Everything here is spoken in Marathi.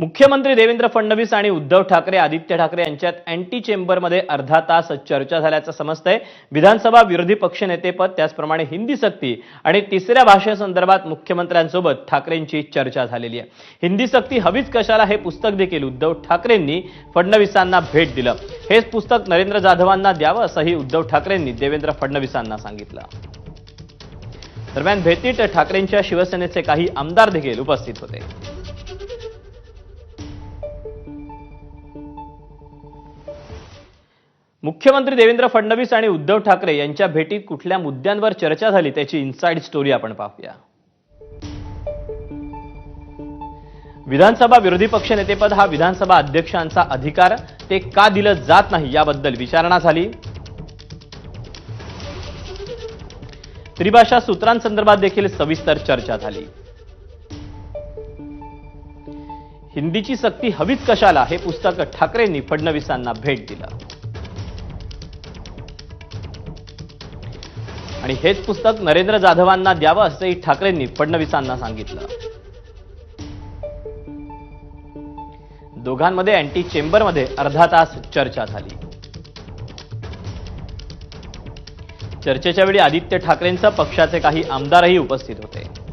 मुख्यमंत्री देवेंद्र फडणवीस आणि उद्धव ठाकरे आदित्य ठाकरे यांच्यात अँटी चेंबरमध्ये अर्धा तास चर्चा झाल्याचं समजतंय. विधानसभा विरोधी पक्षनेतेपद त्याचप्रमाणे हिंदी सक्ती आणि तिसऱ्या भाषेसंदर्भात मुख्यमंत्र्यांसोबत ठाकरेंची चर्चा झालेली आहे. हिंदी सक्ती हवीच कशाला हे पुस्तक देखील उद्धव ठाकरेंनी फडणवीसांना भेट दिलं. हेच पुस्तक नरेंद्र जाधवांना द्यावं असंही उद्धव ठाकरेंनी देवेंद्र फडणवीसांना सांगितलं. दरम्यान भेटीत ठाकरेंच्या शिवसेनेचे काही आमदार देखील उपस्थित होते. मुख्यमंत्री देवेंद्र फडणवीस आणि उद्धव ठाकरे यांच्या भेटीत कुठल्या मुद्द्यांवर चर्चा झाली त्याची इन्साइड स्टोरी आपण पाहूया. विधानसभा विरोधी पक्षनेतेपद हा विधानसभा अध्यक्षांचा अधिकार. ते का दिलं जात नाही याबद्दल विचारणा झाली. त्रिभाषा सूत्रांसंदर्भात देखील सविस्तर चर्चा झाली. हिंदीची सक्ती हवीच कशाला हे पुस्तक ठाकरेंनी फडणवीसांना भेट दिलं. आणि हेच पुस्तक नरेंद्र जाधवांना द्यावं असंही ठाकरेंनी फडणवीसांना सांगितलं. दोघांमध्ये अँटी चेंबरमध्ये अर्धा तास चर्चा झाली. चर्चेच्या वेळी आदित्य ठाकरेंसह पक्षाचे काही आमदारही उपस्थित होते.